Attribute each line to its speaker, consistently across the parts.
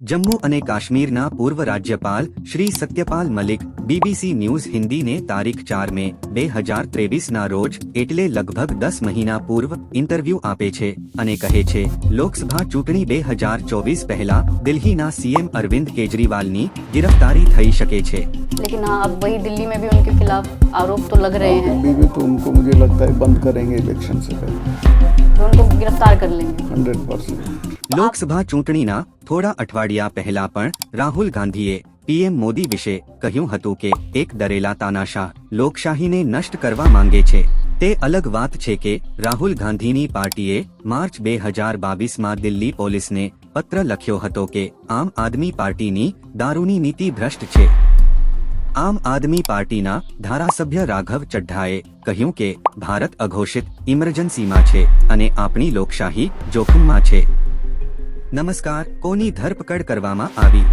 Speaker 1: जम्मू अने काश्मीर ना पूर्व राज्यपाल श्री सत्यपाल मलिक बीबीसी न्यूज़ हिंदी ने तारीख चार में बे हज़ार तेवीस न रोज एटले लगभग दस महीना पूर्व इंटरव्यू आपे छे अने कहे छे, लोकसभा चूंटनी बे हज़ार चौबीस पहला दिल्ली ना सीएम अरविंद केजरीवाल नी गिरफ्तारी थई सके छे।
Speaker 2: लेकिन हाँ, अब वही दिल्ली में भी उनके खिलाफ आरोप तो लग रहे हैं
Speaker 3: दिल्ली में तो उनको मुझे लगता है बंद करेंगे इलेक्शन से पहले
Speaker 2: तो उनको गिरफ्तार कर लेंगे
Speaker 3: हंड्रेड परसेंट
Speaker 1: લોકસભા ચૂંટણીના થોડા અઠવાડિયા પહેલા પણ રાહુલ ગાંધીએ પીએમ મોદી વિશે કહ્યું હતું કે એક ડરેલા તાનાશાહ લોકશાહીને નષ્ટ કરવા માંગે છે તે અલગ વાત છે કે રાહુલ ગાંધીની પાર્ટીએ માર્ચ બે હજાર બાવીસમાં દિલ્હી પોલીસને પત્ર લખ્યો હતો કે આમ આદમી પાર્ટીની દારૂની નીતિ ભ્રષ્ટ છે આમ આદમી પાર્ટીના ધારાસભ્ય રાઘવ ચડ્ઢાએ કહ્યું કે ભારત અઘોષિત ઇમરજન્સીમાં છે અને આપણી લોકશાહી જોખમમાં છે. નમસ્કાર, કોની ધરપકડ કરવામાં આવી?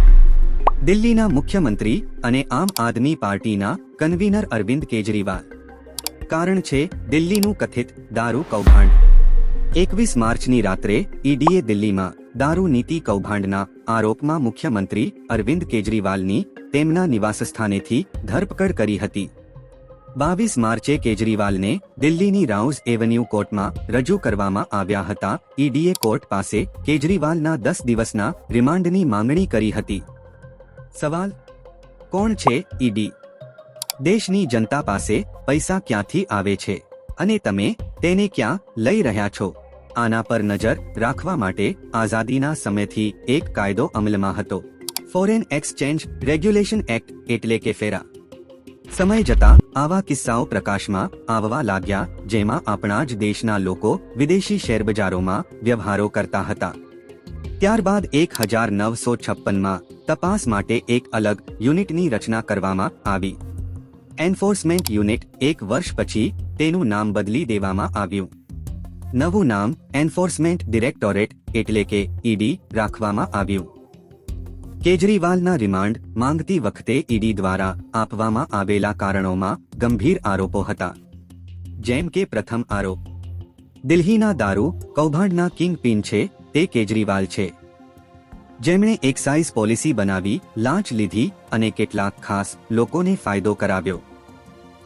Speaker 1: દિલ્હીના મુખ્યમંત્રી અને આમ આદમી પાર્ટીના કન્વીનર અરવિંદ કેજરીવાલ. કારણ છે, દિલ્હીનું કથિત દારૂ કૌભાંડ. એકવીસ માર્ચની રાત્રે ઈડીએ દિલ્હીમાં દારૂ નીતિ કૌભાંડના આરોપમાં મુખ્યમંત્રી અરવિંદ કેજરીવાલની તેમના નિવાસસ્થાનેથી ધરપકડ કરી હતી. બાવીસ માર્ચે કેજરીવાલને દિલ્હીની રાઉઝ એવન્યુ કોર્ટમાં રજૂ કરવામાં આવ્યા હતા. ઈડીએ કોર્ટ પાસે કેજરીવાલના દસ દિવસના રિમાન્ડની માંગણી કરી હતી. સવાલ, કોણ છે ઈડી? દેશની જનતા પાસે પૈસા ક્યાંથી આવે છે? અને તમે તેને ક્યાં લઈ રહ્યા છો? આના પર નજર રાખવા માટે આઝાદીના સમયથી એક કાયદો અમલમાં હતો. ફોરેન એક્સચેન્જ રેગ્યુલેશન એક્ટ એટલે કે ફેરા. સમય જતા આવા કિસ્સાઓ પ્રકાશમાં આવવા લાગ્યા, જેમાં આપણા જ દેશના લોકો વિદેશી શેરબજારોમાં વ્યવહારો કરતા હતા. ત્યારબાદ એક હજાર નવસો છપ્પનમાં તપાસ માટે એક અલગ યુનિટની રચના કરવામાં આવી. એન્ફોર્સમેન્ટ યુનિટ એક વર્ષ પછી તેનું નામ બદલી દેવામાં આવ્યું. નવું નામ એન્ફોર્સમેન્ટ ડિરેક્ટોરેટ એટલે કે ઈડી રાખવામાં આવ્યું. કેજરીવાલના રિમાન્ડ માંગતી વખતે ઈડી દ્વારા આપવામાં આવેલા કારણોમાં ગંભીર આરોપો હતા. જેમ કે પ્રથમ આરોપ, દિલ્હીના દારૂ કૌભાંડના કિંગ પિન છે, તે કેજરીવાલ છે. જેમણે એક્સાઇઝ પોલિસી બનાવી, લાંચ લીધી અને કેટલાક ખાસ લોકોને ફાયદો કરાવ્યો.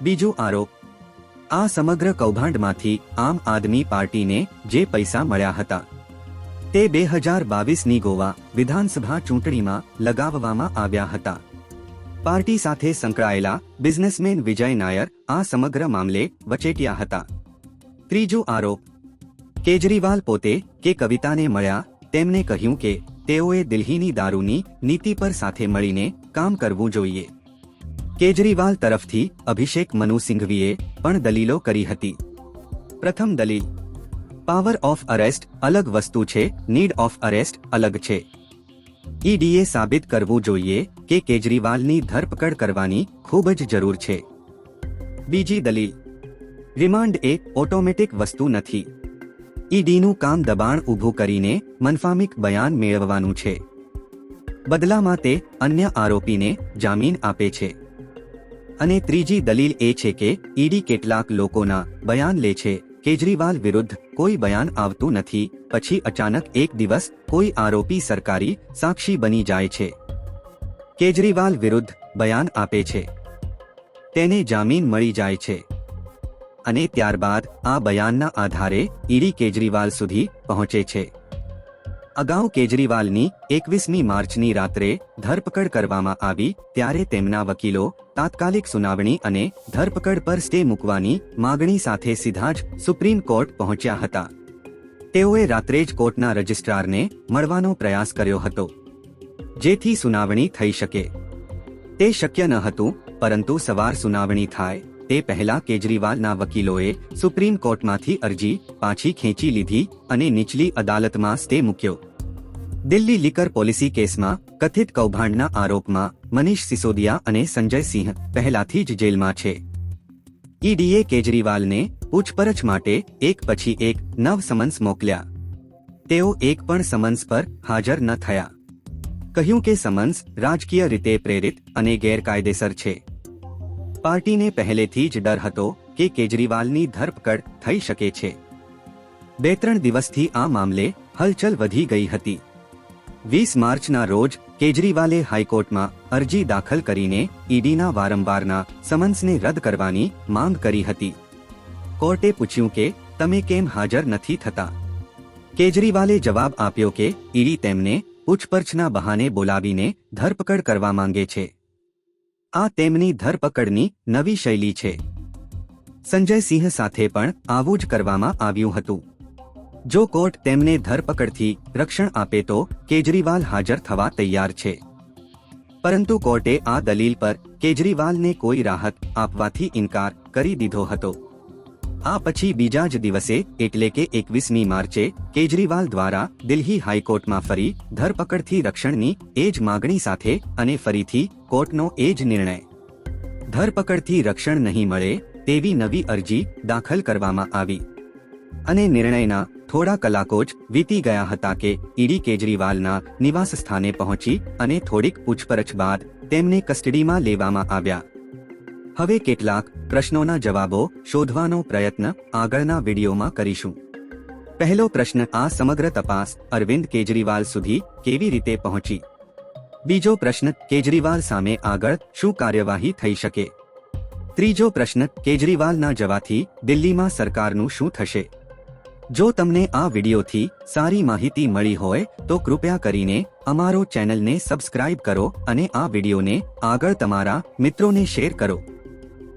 Speaker 1: બીજો આરોપ આ સમગ્ર કૌભાંડમાંથી આમ આદમી પાર્ટીને જે પૈસા મળ્યા હતા, તે બે હજાર બાવીસની ગોવા વિધાનસભા ચૂંટણીમાં લગાવવામાં આવ્યા હતા. પાર્ટી સાથે સંકળાયેલા બિઝનેસમેન વિજય નાયર આ સમગ્ર મામલે વચેટિયા હતા. ત્રીજો આરોપ, કેજરીવાલ પોતે કે કવિતાને મળ્યા તેમણે કહ્યું કે તેઓએ દિલ્હીની દારૂની નીતિ પર સાથે મળીને કામ કરવું જોઈએ. કેજરીવાલ તરફથી અભિષેક મનુ સિંઘવીએ પણ દલીલો કરી હતી. પ્રથમ દલીલ, પાવર ઓફ અરેસ્ટ અલગ વસ્તુ છે, નીડ ઓફ અરેસ્ટ અલગ છે. ઈડીએ સાબિત કરવું જોઈએ કે કેજરીવાલની ધરપકડ કરવાની ખૂબ જ જરૂર છે. બીજી દલીલ, રિમાન્ડ એ ઓટોમેટિક વસ્તુ નથી. ઈડીનું કામ દબાણ ઊભું કરીને મનફામિક બયાન મેળવવાનું છે. બદલામાં તે અન્ય આરોપીને જામીન આપે છે. અને ત્રીજી દલીલ એ છે કે, ઈડી કેટલાક લોકોના બયાન લે છે. કેજરીવાલ વિરુદ્ધ કોઈ બયાન આવતું નથી. પછી અચાનક એક દિવસ કોઈ આરોપી સરકારી સાક્ષી બની જાય છે. કેજરીવાલ વિરુદ્ધ બયાન આપે છે. તેને જામીન મળી જાય છે. અને ત્યારબાદ આ બયાનના આધારે ઈડી કેજરીવાલ સુધી પહોંચે છે. અગાઉ કેજરીવાલની એકવીસમી માર્ચની રાત્રે ધરપકડ કરવામાં આવી, ત્યારે તેમના વકીલો તાત્કાલિક સુનાવણી અને ધરપકડ પર સ્ટે મૂકવાની માગણી સાથે સીધા જ સુપ્રીમ કોર્ટ પહોંચ્યા હતા. તેઓએ રાત્રે જ કોર્ટના રજિસ્ટ્રારને મળવાનો પ્રયાસ કર્યો હતો, જેથી સુનાવણી થઈ શકે. તે શક્ય ન હતું, પરંતુ સવાર સુનાવણી થાય, તે પહેલા કેજરીવાલના વકીલોએ સુપ્રીમ કોર્ટમાંથી અરજી પાછી ખેંચી લીધી અને નીચલી અદાલતમાં સ્ટે મૂક્યો. દિલ્હી લીકર પોલિસી કેસમાં, કથિત કૌભાંડના આરોપમાં, મનીષ સિસોદિયા અને સંજય સિંહ પહેલાથી જ જેલમાં છે. ઈડીએ કેજરીવાલને પૂછપરછ માટે એક પછી એક નવ સમન્સ મોકલ્યા. તેઓ એક પણ સમન્સ પર હાજર ન થયા. કહ્યું કે સમન્સ રાજકીય રીતે પ્રેરિત અને ગેરકાયદેસર છે. પાર્ટીને પહેલેથી જ ડર હતો કે કેજરીવાલની ધરપકડ થઈ શકે છે. બે ત્રણ દિવસથી આ મામલે હલચલ વધી ગઈ હતી. વીસ માર્ચના રોજ કેજરીવાલે હાઈકોર્ટમાં અરજી દાખલ કરીને ઈડીના વારંવારના સમન્સને રદ કરવાની માંગ કરી હતી. કોર્ટે પૂછ્યું કે, તમે કેમ હાજર નથી થતા? કેજરીવાલે જવાબ આપ્યો કે, ઈડી તેમને પૂછપરછના બહાને બોલાવીને ધરપકડ કરવા માંગે છે. આ તેમની ધરપકડની નવી શૈલી છે. સંજય સિંહ સાથે પણ આવું જ કરવામાં આવ્યું હતું. જો કોર્ટ તેમને ધરપકડથી રક્ષણ આપે તો કેજરીવાલ હાજર થવા તૈયાર છે. પરંતુ કોર્ટે આ દલીલ પર કેજરીવાલને કોઈ રાહત આપવાથી ઇનકાર કરી દીધો હતો. આ પછી બીજા જ દિવસે, એટલે કે એકવીસમી માર્ચે, કેજરીવાલ દ્વારા દિલ્હી હાઈકોર્ટમાં ફરી ધરપકડથી રક્ષણની એ જ માગણી સાથે અને ફરીથી કોર્ટનો એ જ નિર્ણય. ધરપકડથી રક્ષણ નહીં મળે તેવી નવી અરજી દાખલ કરવામાં આવી. અને નિર્ણયના થોડા કલાકો જ વીતી ગયા હતા કે ઈડી કેજરીવાલના નિવાસ સ્થાને પહોંચી અને થોડીક પૂછપરછ બાદ તેમને કસ્ટડીમાં લેવામાં આવ્યા. હવે કેટલાક પ્રશ્નોના જવાબો શોધવાનો પ્રયત્ન આગળના વિડીયોમાં કરીશું. પહેલો પ્રશ્ન આ સમગ્ર તપાસ અરવિંદ કેજરીવાલ સુધી કેવી રીતે પહોંચી? બીજો પ્રશ્ન કેજરીવાલ સામે આગળ શું કાર્યવાહી થઈ શકે? ત્રીજો પ્રશ્ન કેજરીવાલના જવાથી દિલ્હીમાં સરકારનું શું થશે? જો તમને આ વિડીયોથી સારી માહિતી મળી હોય, તો કૃપયા કરીને અમારો ચેનલને સબસ્ક્રાઇબ કરો અને આ વિડીયોને આગળ તમારા મિત્રોને શેર કરો.